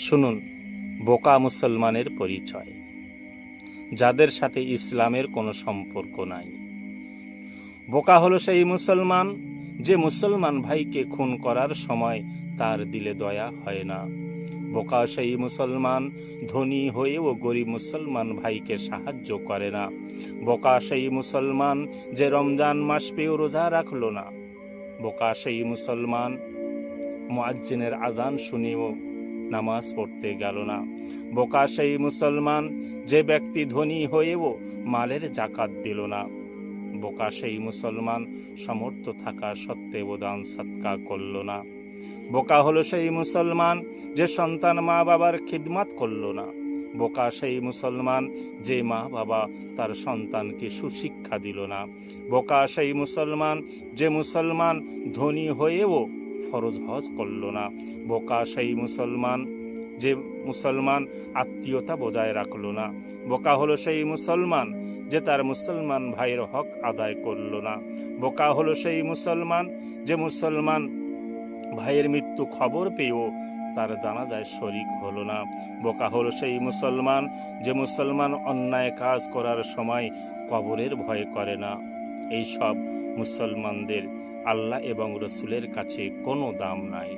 শুনুন, বোকা মুসলমানের পরিচয়। যাদের সাথে ইসলামের কোনো সম্পর্ক নাই। বোকা হলো সেই মুসলমান, যে মুসলমান ভাইকে খুন করার সময় তার দিলে দয়া হয় না। বোকা সেই মুসলমান, ধনী হয়েও গরিব মুসলমান ভাইকে সাহায্য করে না। বোকা সেই মুসলমান, যে রমজান মাস পেয়েও রোজা রাখল না। বোকা সেই মুসলমান, মুয়াজ্জিনের আজান শুনেও নামাজ পড়তে গেল না। বোকা সেই মুসলমান, যে ব্যক্তি ধনী হয়েও মালের জাকাত দিল না। বোকা সেই মুসলমান সমর্থ থাকা সত্ত্বেও দান সৎকা করল না। বোকা হলো সেই মুসলমান যে সন্তান মা বাবার খিদমাত করল না। বোকা সেই মুসলমান যে মা বাবা তার সন্তানকে সুশিক্ষা দিল না। বোকা সেই মুসলমান যে মুসলমান ধনী হয়েও ফরজ হজ করল না। বোকা সেই মুসলমান যে মুসলমান আত্মীয়তা বজায় রাখল না। বোকা হলো সেই মুসলমান যে তার মুসলমান ভাইয়ের হক আদায় করল না। বোকা হলো সেই মুসলমান যে মুসলমান ভাইয়ের মৃত্যু খবর পেয়েও তার জানাজায় শরিক হলো না। বোকা হলো সেই মুসলমান যে মুসলমান অন্যায় কাজ করার সময় কবরের ভয় করে না। এই সব মুসলমানদের আল্লাহ এবং রসুলের কাছে কোনো দাম নাই।